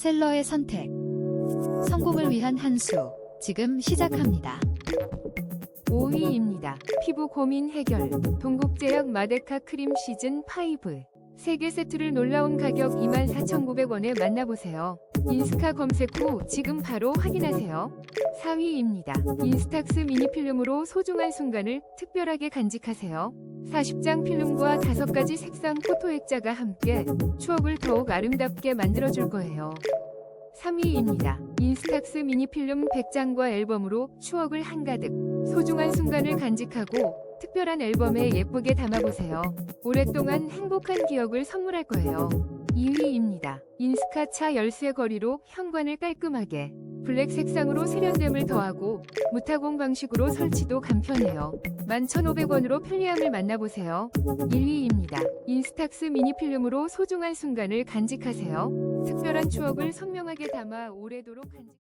셀러의 선택. 성공을 위한 한 수. 지금 시작합니다. 5위입니다. 피부 고민 해결. 동국제약 마데카 크림 시즌 5. 3개 세트를 놀라운 가격 24,900원에 만나보세요. 인스카 검색 후 지금 바로 확인하세요. 4위입니다. 인스탁스 미니 필름으로 소중한 순간을 특별하게 간직하세요. 40장 필름과 5가지 색상 포토 액자가 함께 추억을 더욱 아름답게 만들어줄 거예요. 3위입니다. 인스탁스 미니 필름 100장과 앨범으로 추억을 한가득 소중한 순간을 간직하고 특별한 앨범에 예쁘게 담아보세요. 오랫동안 행복한 기억을 선물할 거예요. 2위입니다. 인스카차 열쇠 거리로 현관을 깔끔하게 블랙 색상으로 세련됨을 더하고 무타공 방식으로 설치도 간편해요. 11,500원으로 편리함을 만나보세요. 1위입니다. 인스탁스 미니 필름으로 소중한 순간을 간직하세요. 특별한 추억을 선명하게 담아 오래도록 간직